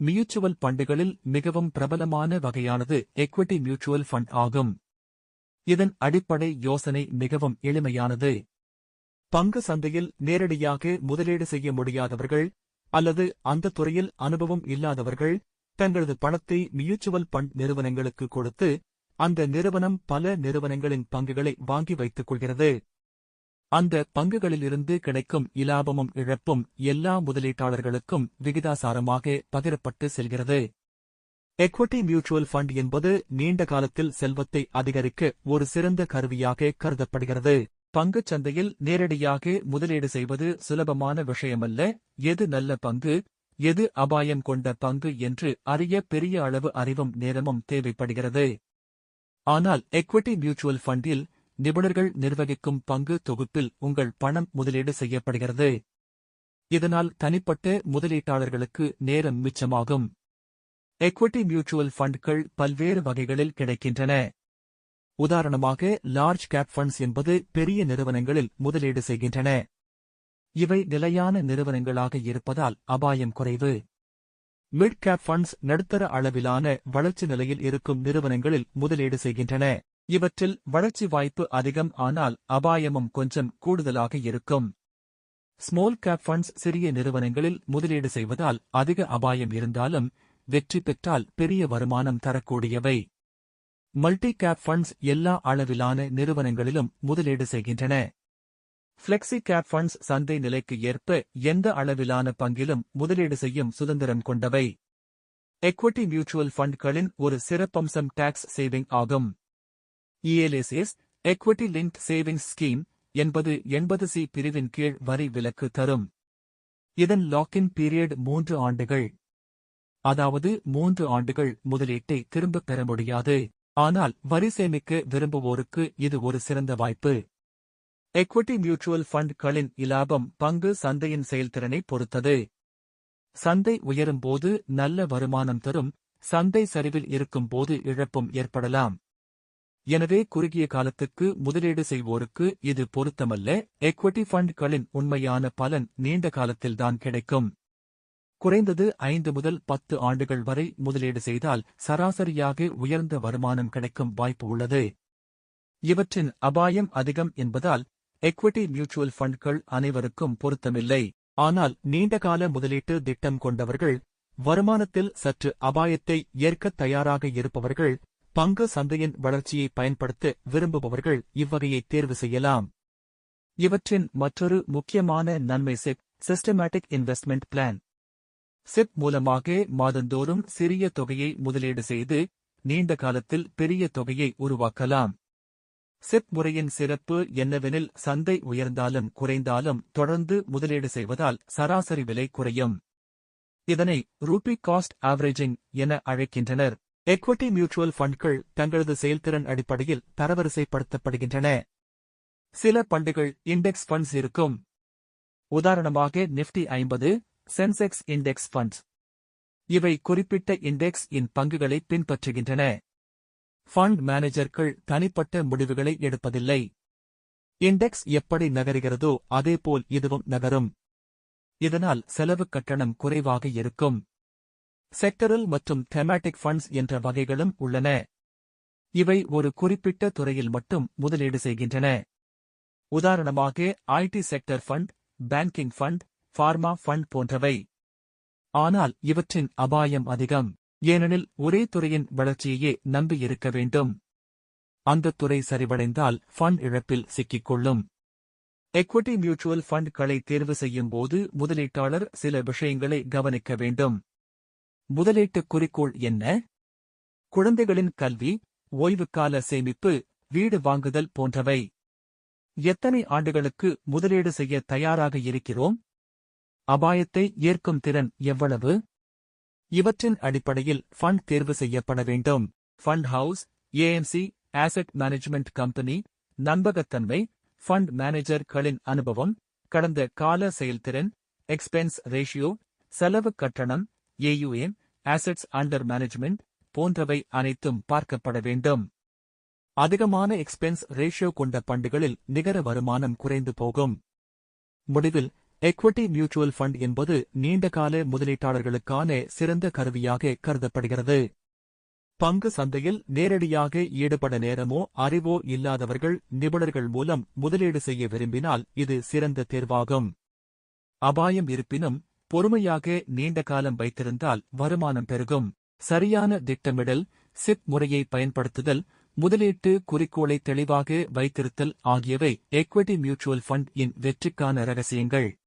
Mutual ஃபண்டுகளில் மிகவும் பிரபலமான வகையானது எக்விட்டி மியூச்சுவல் ஃபண்ட் ஆகும். இதன் அடிப்படை யோசனை மிகவும் எளிமையானது. பங்கு சந்தையில் நேரடியாக முதலீடு செய்ய முடியாதவர்கள் அல்லது அந்த துறையில் அனுபவம் இல்லாதவர்கள் தங்களது பணத்தை மியூச்சுவல் ஃபண்ட் நிறுவனங்களுக்கு கொடுத்து அந்த நிறுவனம் பல நிறுவனங்களின் பங்குகளை வாங்கி வைத்துக் கொள்கிறது. அந்த பங்குகளிலிருந்து கிடைக்கும் இலாபமும் இழப்பும் எல்லா முதலீட்டாளர்களுக்கும் விகிதாசாரமாக பகிரப்பட்டு செல்கிறது. எக்விட்டி மியூச்சுவல் ஃபண்ட் என்பது நீண்ட காலத்தில் செல்வத்தை அதிகரிக்க ஒரு சிறந்த கருவியாக கருதப்படுகிறது. பங்குச் சந்தையில் நேரடியாக முதலீடு செய்வது சுலபமான விஷயமல்ல. எது நல்ல பங்கு எது அபாயம் கொண்ட பங்கு என்று அறிய பெரிய அளவு அறிவும் நேரமும் தேவைப்படுகிறது. ஆனால் எக்விட்டி மியூச்சுவல் ஃபண்டில் நிபுணர்கள் நிர்வகிக்கும் பங்கு தொகுப்பில் உங்கள் பணம் முதலீடு செய்யப்படுகிறது. இதனால் தனிப்பட்ட முதலீட்டாளர்களுக்கு நேரம் மிச்சமாகும். எக்விட்டி மியூச்சுவல் ஃபண்ட்கள் பல்வேறு வகைகளில் கிடைக்கின்றன. உதாரணமாக லார்ஜ் கேப் ஃபண்ட்ஸ் என்பது பெரிய நிறுவனங்களில் முதலீடு செய்கின்றன. இவை நிலையான நிறுவனங்களாக இருப்பதால் அபாயம் குறைவு. மிட் கேப் ஃபண்ட்ஸ் நடுத்தர அளவிலான வளர்ச்சி நிலையில் இருக்கும் நிறுவனங்களில் முதலீடு செய்கின்றன. இவற்றில் வளர்ச்சி வாய்ப்பு அதிகம் ஆனால் அபாயமும் கொஞ்சம் கூடுதலாக இருக்கும். ஸ்மால் கேப் ஃபண்ட்ஸ் சிறிய நிறுவனங்களில் முதலீடு செய்வதால் அதிக அபாயம் இருந்தாலும் வெற்றி பெற்றால் பெரிய வருமானம் தரக்கூடியவை. மல்டி கேப் ஃபண்ட்ஸ் எல்லா அளவிலான நிறுவனங்களிலும் முதலீடு செய்கின்றன. ஃப்ளெக்ஸி கேப் ஃபண்ட்ஸ் சந்தை நிலைக்கு ஏற்ப எந்த அளவிலான பங்கிலும் முதலீடு செய்யும் சுதந்திரம் கொண்டவை. எக்விட்டி மியூச்சுவல் ஃபண்ட்களின் ஒரு சிறப்பம்சம் டாக்ஸ் சேவிங் ஆகும். ELSS equity link savings scheme என்பது எண்பது சி பிரிவின் கீழ் வரி விலக்கு தரும். இதன் லாக்இன் பீரியட் மூன்று ஆண்டுகள். அதாவது மூன்று ஆண்டுகள் முதலீட்டை திரும்பப் பெற முடியாது. ஆனால் வரி சேமிக்க விரும்புவோருக்கு இது ஒரு சிறந்த வாய்ப்பு. எக்விட்டி மியூச்சுவல் ஃபண்ட்களின் இலாபம் பங்கு சந்தையின் செயல்திறனை பொறுத்தது. சந்தை உயரும்போது நல்ல வருமானம் தரும். சந்தை சரிவில் இருக்கும்போது இழப்பும் ஏற்படலாம். எனவே குறுகிய காலத்துக்கு முதலீடு செய்வோருக்கு இது பொருத்தமல்ல. எக்விட்டி ஃபண்ட்களின் உண்மையான பலன் நீண்ட காலத்தில்தான் கிடைக்கும். குறைந்தது ஐந்து முதல் பத்து ஆண்டுகள் வரை முதலீடு செய்தால் சராசரியாக உயர்ந்த வருமானம் கிடைக்கும் வாய்ப்பு உள்ளது. இவற்றின் அபாயம் அதிகம் என்பதால் எக்விட்டி மியூச்சுவல் ஃபண்ட்கள் அனைவருக்கும் பொருத்தமில்லை. ஆனால் நீண்டகால முதலீட்டு திட்டம் கொண்டவர்கள் வருமானத்தில் சற்று அபாயத்தை ஏற்கத் தயாராக இருப்பவர்கள் பங்கு சந்தையின் வளர்ச்சியை பயன்படுத்த விரும்புபவர்கள் இவ்வகையை தேர்வு செய்யலாம். இவற்றின் மற்றொரு முக்கியமான நன்மை செப் சிஸ்டமேட்டிக் இன்வெஸ்ட்மெண்ட் பிளான் சிப் மூலமாக மாதந்தோறும் சிறிய தொகையை முதலீடு செய்து நீண்ட காலத்தில் பெரிய தொகையை உருவாக்கலாம். சிப் முறையின் சிறப்பு என்னவெனில் சந்தை உயர்ந்தாலும் குறைந்தாலும் தொடர்ந்து முதலீடு செய்வதால் சராசரி விலை குறையும். இதனை ரூபி காஸ்ட் ஆவரேஜிங் என அழைக்கின்றனர். எக்விட்டி மியூச்சுவல் ஃபண்ட்கள் தங்களது செயல்திறன் அடிப்படையில் தரவரிசைப்படுத்தப்படுகின்றன. சில பண்டுகள் இண்டெக்ஸ் ஃபண்ட்ஸ் இருக்கும். உதாரணமாக நிஃப்டி ஐம்பது சென்செக்ஸ் இண்டெக்ஸ் ஃபண்ட்ஸ் இவை குறிப்பிட்ட இண்டெக்ஸ் இன் பங்குகளை பின்பற்றுகின்றன. ஃபண்ட் மேனேஜர்கள் தனிப்பட்ட முடிவுகளை எடுப்பதில்லை. இண்டெக்ஸ் எப்படி நகருகிறதோ அதேபோல் இதுவும் நகரும். இதனால் செலவு கட்டணம் குறைவாக இருக்கும். செக்டரல் மற்றும் தெமாட்டிக் ஃபண்ட்ஸ் என்ற வகைகளும் உள்ளன. இவை ஒரு குறிப்பிட்ட துறையில் மட்டும் முதலீடு செய்கின்றன. உதாரணமாக IT sector fund banking fund pharma fund போன்றவை. ஆனால் இவற்றின் அபாயம் அதிகம். ஏனெனில் ஒரே துறையின் வளர்ச்சியையே நம்பியிருக்க வேண்டும். அந்த துறை சரிவடைந்தால் ஃபண்ட் இழப்பில் சிக்கிக்கொள்ளும். எக்விட்டி மியூச்சுவல் ஃபண்ட்களை தேர்வு செய்யும் போது முதலீட்டாளர் சில விஷயங்களை கவனிக்க வேண்டும். முதலீட்டு குறிக்கோள் என்ன? குழந்தைகளின் கல்வி ஓய்வுக்கால சேமிப்பு வீடு வாங்குதல் போன்றவை. எத்தனை ஆண்டுகளுக்கு முதலீடு செய்ய தயாராக இருக்கிறோம்? அபாயத்தை ஏற்கும் திறன் எவ்வளவு? இவற்றின் அடிப்படையில் ஃபண்ட் தேர்வு செய்யப்பட வேண்டும். Fund house AMC asset management company நம்பகத்தன்மை ஃபண்ட் மேனேஜர்களின் அனுபவம் கடந்த கால செயல்திறன் எக்ஸ்பென்ஸ் ரேஷியோ செலவு கட்டணம் ஏயுஎம் ஆசெட்ஸ் அண்டர் மேனேஜ்மெண்ட் போன்றவை அனைத்தும் பார்க்கப்பட வேண்டும். அதிகமான எக்ஸ்பென்ஸ் ரேஷியோ கொண்ட பண்டுகளில் நிகர வருமானம் குறைந்து போகும். முடிவில் எக்விட்டி மியூச்சுவல் ஃபண்ட் என்பது நீண்டகால முதலீட்டாளர்களுக்கான சிறந்த கருவியாக கருதப்படுகிறது. பங்கு சந்தையில் நேரடியாக ஈடுபட நேரமோ அறிவோ இல்லாதவர்கள் நிபுணர்கள் மூலம் முதலீடு செய்ய விரும்பினால் இது சிறந்த தேர்வாகும். அபாயம் இருப்பினும் பொறுமையாக நீண்ட காலம் வைத்திருந்தால் வருமானம் பெருகும். சரியான திட்டமிடல் சிப் முறையை பயன்படுத்துதல் முதலீட்டு குறிக்கோளை தெளிவாக வைத்திருத்தல் ஆகியவை எக்விட்டி மியூச்சுவல் ஃபண்ட் இன் வெற்றிக்கான ரகசியங்கள்.